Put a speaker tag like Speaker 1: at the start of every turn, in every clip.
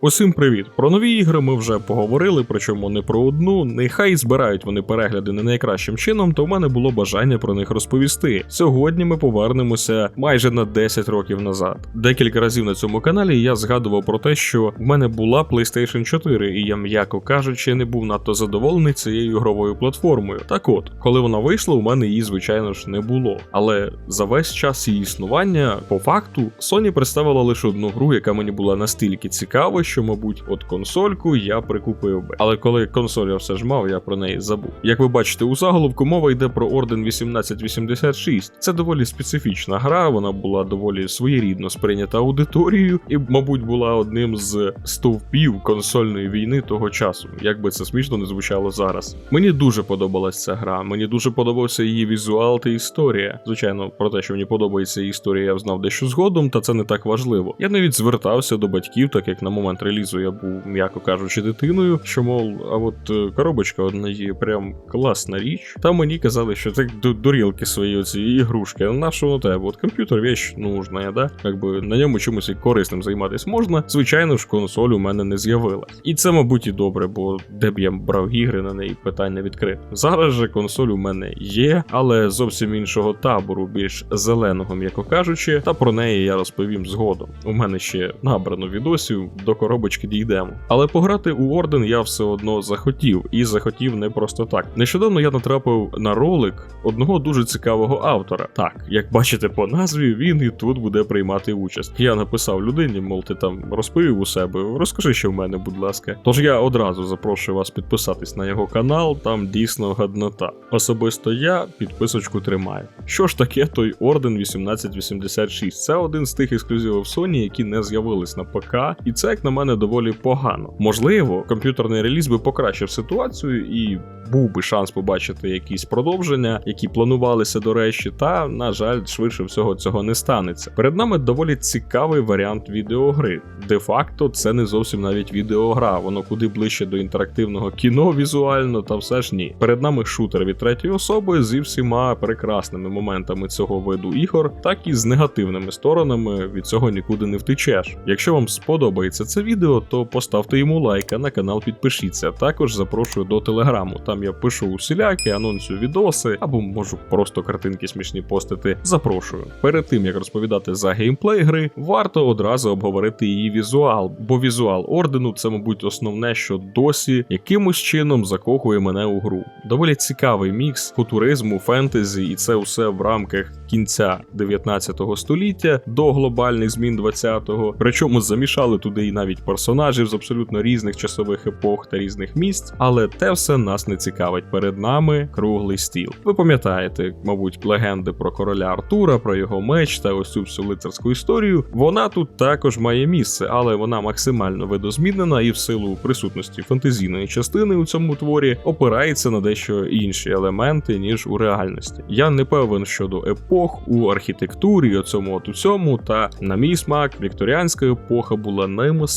Speaker 1: Усім привіт! Про нові ігри ми вже поговорили, причому не про одну. Нехай збирають вони перегляди не найкращим чином, то в мене було бажання про них розповісти. Сьогодні ми повернемося майже на 10 років назад. Декілька разів на цьому каналі я згадував про те, що в мене була PlayStation 4, і я, м'яко кажучи, не був надто задоволений цією ігровою платформою. Так от, коли вона вийшла, у мене її, звичайно ж, не було. Але за весь час її існування, по факту, Sony представила лише одну гру, яка мені була настільки цікава, що, мабуть, от консольку я прикупив би. Але коли консоль я все ж мав, я про неї забув. Як ви бачите, у заголовку мова йде про Орден 1886. Це доволі специфічна гра, вона була доволі своєрідно сприйнята аудиторією, і, мабуть, була одним з стовпів консольної війни того часу. Як би це смішно не звучало зараз. Мені дуже подобалась ця гра, мені дуже подобався її візуал та історія. Звичайно, про те, що мені подобається історія, я знав дещо згодом, та це не так важливо. Я навіть звертався до батьків, так як на момент релізу я був, м'яко кажучи, дитиною, що мов, а от е, коробочка одна є прям класна річ. Та мені казали, що це ду- дурілки свої оці ігрушки. На що на тебе? От комп'ютер вещь нужна, да? Якби на ньому чимось корисним займатися можна. Звичайно ж, консоль у мене не з'явилась. І це, мабуть, і добре, бо де б я брав ігри на неї питань не відкрито. Зараз же консоль у мене є, але зовсім іншого табору, більш зеленого, м'яко кажучи, та про неї я розповім згодом. У мене ще набрано відосів, до коробочки дійдемо. Але пограти у Орден я все одно захотів, і захотів не просто так. Нещодавно я натрапив на ролик одного дуже цікавого автора. Так, як бачите по назві, він і тут буде приймати участь. Я написав людині, мов ти там розповів у себе, розкажи, що в мене, будь ласка. Тож я одразу запрошую вас підписатись на його канал, там дійсно гаднота. Особисто я підписочку тримаю. Що ж таке той Орден 1886? Це один з тих ексклюзивів Sony, які не з'явились на ПК, і це, як на мене, доволі погано. Можливо, комп'ютерний реліз би покращив ситуацію і був би шанс побачити якісь продовження, які планувалися до речі, та на жаль, швидше всього цього не станеться. Перед нами доволі цікавий варіант відеогри. Де-факто, це не зовсім навіть відеогра, воно куди ближче до інтерактивного кіно візуально, та все ж ні. Перед нами шутер від третьої особи зі всіма прекрасними моментами цього виду ігор, так і з негативними сторонами. Від цього нікуди не втечеш. Якщо вам сподобається це відео, то поставте йому лайк, а на канал підпишіться. Також запрошую до телеграму. Там я пишу усілякі, анонсую відоси або можу просто картинки смішні постити. Запрошую. Перед тим як розповідати за геймплей гри, варто одразу обговорити її візуал, бо візуал ордену це, мабуть, основне, що досі якимось чином закохує мене у гру. Доволі цікавий мікс футуризму, фентезі, і це все в рамках кінця 19 століття до глобальних змін 20-го. Причому замішали туди і навіть персонажів з абсолютно різних часових епох та різних місць, але те все нас не цікавить. Перед нами круглий стіл. Ви пам'ятаєте, мабуть, легенди про короля Артура, про його меч та ось цю всю лицарську історію. Вона тут також має місце, але вона максимально видозмінена і в силу присутності фантазійної частини у цьому творі опирається на дещо інші елементи ніж у реальності. Я не певен щодо епох у архітектурі, оцьому от у цьому, та на мій смак, вікторіанська епоха була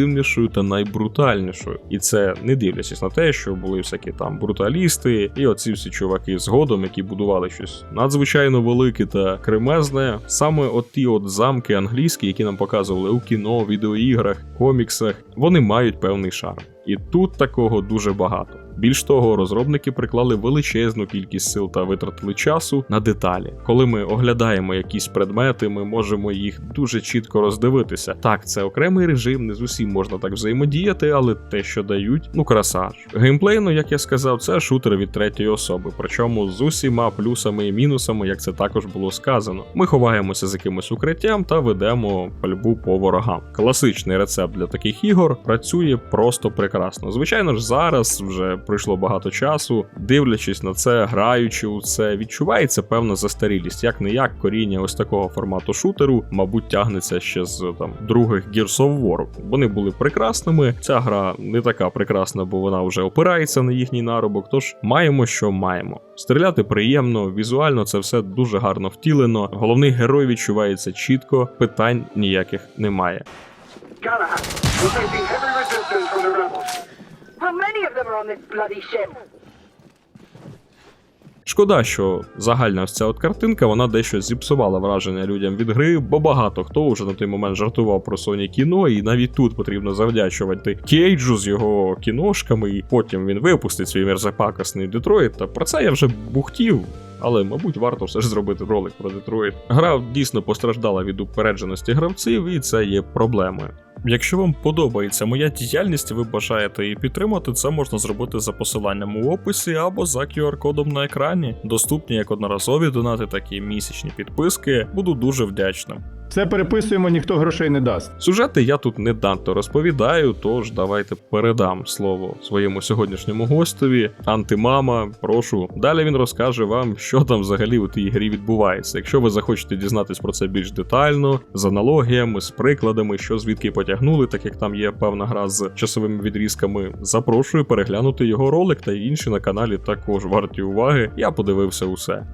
Speaker 1: наймасивнішою та найбрутальнішою. І це не дивлячись на те, що були всякі там бруталісти, і оці всі чуваки згодом, які будували щось надзвичайно велике та кремезне. Саме от ті от замки англійські, які нам показували у кіно, відеоіграх, коміксах, вони мають певний шарм. І тут такого дуже багато. Більш того, розробники приклали величезну кількість сил та витратили часу на деталі. Коли ми оглядаємо якісь предмети, ми можемо їх дуже чітко роздивитися. Так, це окремий режим, не з усім можна так взаємодіяти, але те, що дають, ну краса ж. Геймплейно, як я сказав, це шутер від третьої особи, причому з усіма плюсами і мінусами, як це також було сказано. Ми ховаємося з якимось укриттям та ведемо пальбу по ворогам. Класичний рецепт для таких ігор працює просто прекрасно. Звичайно ж, зараз вже пройшло багато часу. Дивлячись на це, граючи у це, відчувається певна застарілість. Як не як коріння ось такого формату шутеру, мабуть, тягнеться ще з там других Gears of War. Вони були прекрасними. Ця гра не така прекрасна, бо вона вже опирається на їхній наробок. Тож маємо, що маємо. Стріляти приємно, візуально це все дуже гарно втілено. Головний герой відчувається чітко, питань ніяких немає.
Speaker 2: Galahad, we're facing heavy resistance from the rebels.
Speaker 3: How many of them are on this bloody ship?
Speaker 1: Шкода, що загальна ось ця от картинка вона дещо зіпсувала враження людям від гри, бо багато хто вже на той момент жартував про Sony кіно, і навіть тут потрібно завдячувати Кейджу з його кіношками, і потім він випустить свій мерзопакосний Детройт. Та про це я вже бухтів. Але, мабуть, варто все ж зробити ролик про Детройт. Гра дійсно постраждала від упередженості гравців, і це є проблемою. Якщо вам подобається моя діяльність, ви бажаєте її підтримати, це можна зробити за посиланням у описі або за QR-кодом на екрані. Доступні як одноразові донати, так і місячні підписки. Буду дуже вдячним.
Speaker 3: Все переписуємо, ніхто грошей не дасть.
Speaker 1: Сюжети я тут не данто розповідаю, тож давайте передам слово своєму сьогоднішньому гостеві. Антимама, прошу. Далі він розкаже вам, що там взагалі у тій грі відбувається. Якщо ви захочете дізнатись про це більш детально, з аналогіями, з прикладами, що звідки потягнули, так як там є певна гра з часовими відрізками, запрошую переглянути його ролик та інші на каналі також варті уваги. Я подивився усе.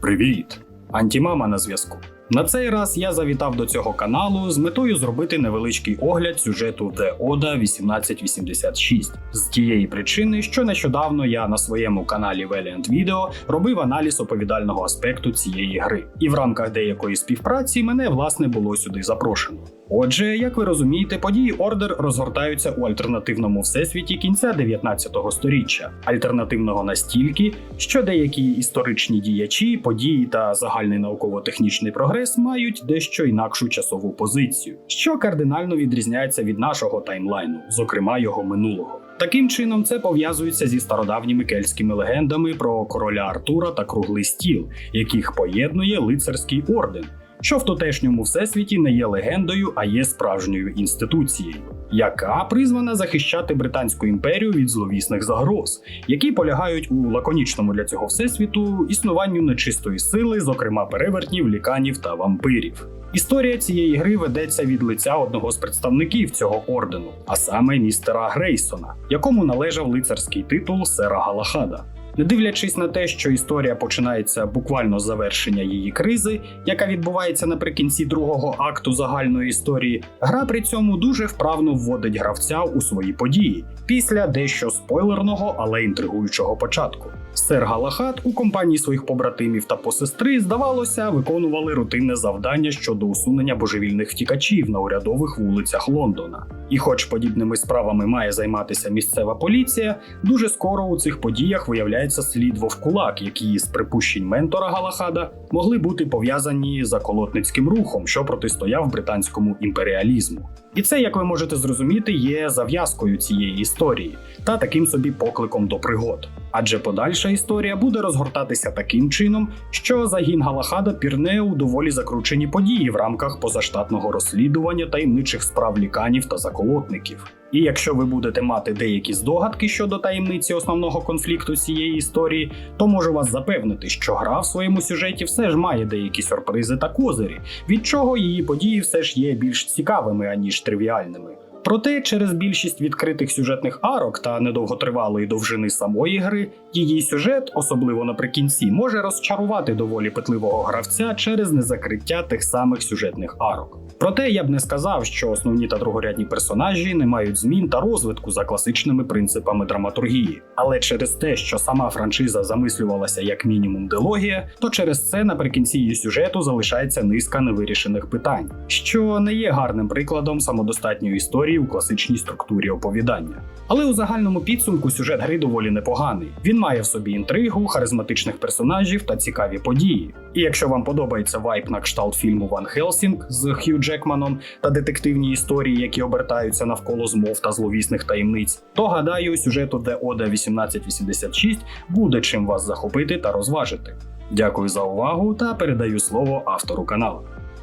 Speaker 4: Привіт! Антімама на зв'язку. На цей раз я завітав до цього каналу з метою зробити невеличкий огляд сюжету The Oda 1886 з тієї причини, що нещодавно я на своєму каналі Valiant Video робив аналіз оповідального аспекту цієї гри, і в рамках деякої співпраці мене власне було сюди запрошено. Отже, як ви розумієте, події Ордер розгортаються у альтернативному всесвіті кінця 19 століття, альтернативного настільки, що деякі історичні діячі, події та загальний науково-технічний прогрес мають дещо інакшу часову позицію, що кардинально відрізняється від нашого таймлайну, зокрема його минулого. Таким чином, це пов'язується зі стародавніми кельтськими легендами про короля Артура та круглий стіл, яких поєднує лицарський орден, що в тутешньому всесвіті не є легендою, а є справжньою інституцією, яка призвана захищати Британську імперію від зловісних загроз, які полягають у лаконічному для цього всесвіту існуванню нечистої сили, зокрема перевертнів, ліканів та вампирів. Історія цієї гри ведеться від лиця одного з представників цього ордену, а саме містера Грейсона, якому належав лицарський титул сера Галахада. Не дивлячись на те, що історія починається буквально з завершення її кризи, яка відбувається наприкінці другого акту загальної історії, гра при цьому дуже вправно вводить гравця у свої події після дещо спойлерного, але інтригуючого початку. Сер Галахад у компанії своїх побратимів та посестри, здавалося, виконували рутинне завдання щодо усунення божевільних втікачів на урядових вулицях Лондона. І, хоч подібними справами має займатися місцева поліція, дуже скоро у цих подіях виявляється слід вовкулак, які з припущень ментора Галахада могли бути пов'язані з заколотницьким рухом, що протистояв британському імперіалізму. І це, як ви можете зрозуміти, є зав'язкою цієї історії та таким собі покликом до пригод. Адже подальша історія буде розгортатися таким чином, що загін Галахада пірне у доволі закручені події в рамках позаштатного розслідування таємничих справ ліканів та заколотників. І якщо ви будете мати деякі здогадки щодо таємниці основного конфлікту цієї історії, то можу вас запевнити, що гра в своєму сюжеті все ж має деякі сюрпризи та козирі, від чого її події все ж є більш цікавими аніж тривіальними. Проте через більшість відкритих сюжетних арок та недовготривалої довжини самої гри, її сюжет, особливо наприкінці, може розчарувати доволі питливого гравця через незакриття тих самих сюжетних арок. Проте я б не сказав, що основні та другорядні персонажі не мають змін та розвитку за класичними принципами драматургії. Але через те, що сама франшиза замислювалася як мінімум дилогія, то через це наприкінці її сюжету залишається низка невирішених питань, що не є гарним прикладом самодостатньої історії у класичній структурі оповідання. Але у загальному підсумку сюжет гри доволі непоганий. Він має в собі інтригу, харизматичних персонажів та цікаві події. І якщо вам подобається вайп на кшталт фільму Ван Хелсінг з Хью Джекманом та детективні історії, які обертаються навколо змов та зловісних таємниць, то гадаю, сюжету The Oda 1886 буде чим вас захопити та розважити. Дякую за увагу та передаю слово автору каналу.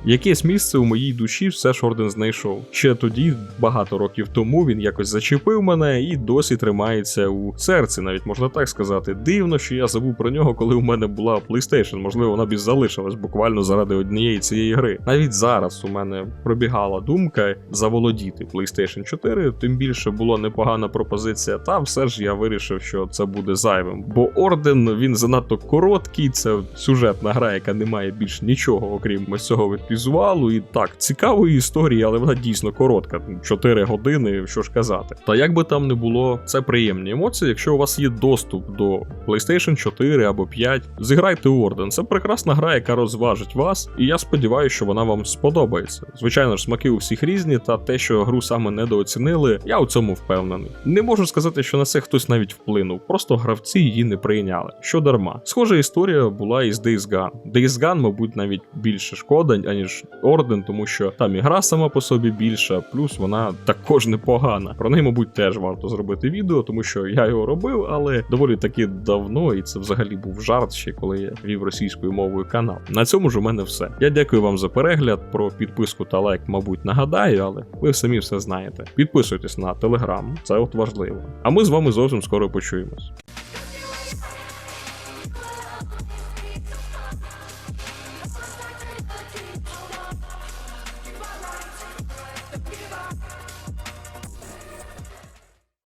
Speaker 1: Якесь місце у моїй душі все ж орден знайшов. Ще тоді, багато років тому, він якось зачепив мене і досі тримається у серці, навіть можна так сказати. Дивно, що я забув про нього, коли у мене була PlayStation. Можливо, вона б і залишилась буквально заради однієї цієї гри. Навіть зараз у мене пробігала думка заволодіти PlayStation 4, тим більше була непогана пропозиція. Та все ж я вирішив, що це буде зайвим. Бо орден він занадто короткий, це сюжетна гра, яка не має більш нічого, окрім ось цього епізоду візуалу і так, цікавої історії, але вона дійсно коротка. 4 години, що ж казати. Та як би там не було, це приємні емоції. Якщо у вас є доступ до PlayStation 4 або 5, зіграйте Орден. Це прекрасна гра, яка розважить вас, і я сподіваюся, що вона вам сподобається. Звичайно ж, смаки у всіх різні, та те, що гру саме недооцінили, я у цьому впевнений. Не можу сказати, що на це хтось навіть вплинув, просто гравці її не прийняли. Що дарма. Схожа історія була і з Days Gone. Days Gone, мабуть, навіть більше шкода, аніж Орден, тому що там і гра сама по собі більша, плюс вона також непогана. Про неї, мабуть, теж варто зробити відео, тому що я його робив, але доволі таки давно, і це взагалі був жарт ще коли я вів російською мовою канал. На цьому ж у мене все. Я дякую вам за перегляд. Про підписку та лайк, мабуть, нагадаю, але ви самі все знаєте. Підписуйтесь на телеграм, це от важливо. А ми з вами зовсім скоро почуємось.